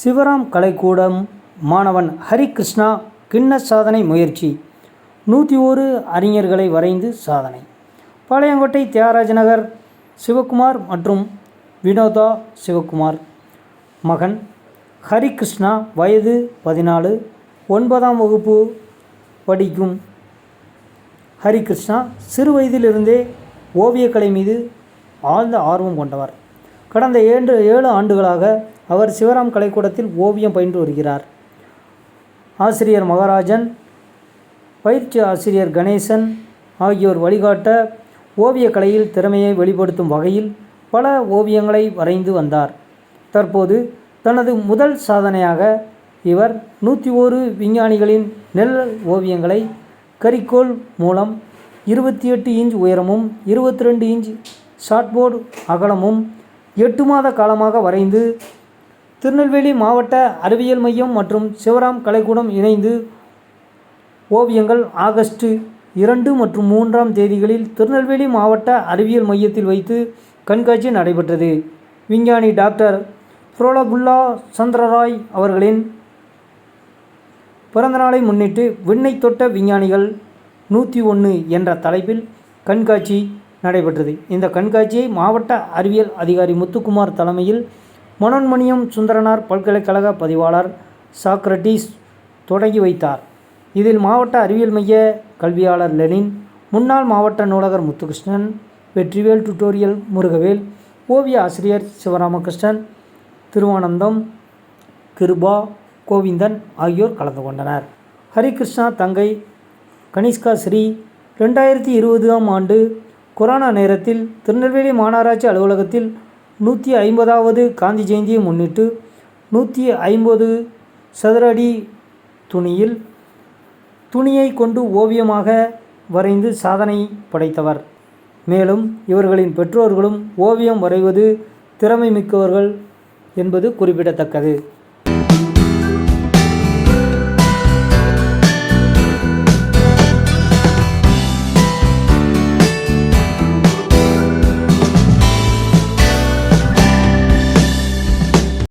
சிவராம் கலைக்கூடம் மாணவன் ஹரிகிருஷ்ணா கிண்ண சாதனை முயற்சி நூற்றி ஒரு அறிஞர்களை வரைந்து சாதனை. பாளையங்கோட்டை தியாகராஜ நகர் சிவகுமார் மற்றும் வினோதா சிவகுமார். மகன் ஹரிகிருஷ்ணா வயது பதினாலு ஒன்பதாம் வகுப்பு படிக்கும் ஹரிகிருஷ்ணா சிறு வயதிலிருந்தே ஓவியக்கலை மீது ஆழ்ந்த ஆர்வம் கொண்டவர். கடந்த ஏழு ஏழு ஆண்டுகளாக அவர் சிவராம் கலைக்கூடத்தில் ஓவியம் பயின்று வருகிறார். ஆசிரியர் மகாராஜன் பயிற்சி ஆசிரியர் கணேசன் ஆகியோர் வழிகாட்ட ஓவியக்கலையில் திறமையை வெளிப்படுத்தும் வகையில் பல ஓவியங்களை வரைந்து வந்தார். தற்போது தனது முதல் சாதனையாக இவர் நூற்றி ஒரு விஞ்ஞானிகளின் நெல் ஓவியங்களை கரிக்கோல் மூலம் இருபத்தி எட்டு இன்ச் உயரமும் இருபத்தி ரெண்டு இன்ச் ஷார்ட்போர்டு அகலமும் எட்டு மாத காலமாக வரைந்து திருநெல்வேலி மாவட்ட அறிவியல் மையம் மற்றும் சிவராம் கலைக்கூடம் இணைந்து ஓவியங்கள் ஆகஸ்ட் இரண்டு மற்றும் மூன்றாம் தேதிகளில் திருநெல்வேலி மாவட்ட அறிவியல் மையத்தில் வைத்து கண்காட்சி நடைபெற்றது. விஞ்ஞானி டாக்டர் புரோலபுல்லா சந்திரராய் அவர்களின் பிறந்தநாளை முன்னிட்டு விண்ணை தொட்ட விஞ்ஞானிகள் நூற்றி ஒன்று என்ற தலைப்பில் கண்காட்சி நடைபெற்றது. இந்த கண்காட்சியை மாவட்ட அறிவியல் அதிகாரி முத்துக்குமார் தலைமையில் மனோன்மணியம் சுந்தரனார் பல்கலைக்கழக பதிவாளர் சாக்ரட்டிஸ் தொடங்கி வைத்தார். இதில் மாவட்ட அறிவியல் மைய கல்வியாளர் லெனின் முன்னாள் மாவட்ட நூலகர் முத்துகிருஷ்ணன் வெற்றிவேல் டுட்டோரியல் முருகவேல் ஓவிய ஆசிரியர் சிவராமகிருஷ்ணன் திருவானந்தம் கிருபா கோவிந்தன் ஆகியோர் கலந்து கொண்டனர். ஹரிகிருஷ்ணா தங்கை கனிஷ்கா ஸ்ரீ ரெண்டாயிரத்தி இருபதாம் ஆண்டு கொரோனா நேரத்தில் திருநெல்வேலி மாநகராட்சி அலுவலகத்தில் நூற்றி ஐம்பதாவது காந்தி ஜெயந்தியை முன்னிட்டு நூற்றி ஐம்பது சதுர அடி துணியில் துணியை கொண்டு ஓவியமாக வரைந்து சாதனை படைத்தவர். மேலும் இவர்களின் பெற்றோர்களும் ஓவியம் வரைவது திறமை மிக்கவர்கள் என்பது குறிப்பிடத்தக்கது.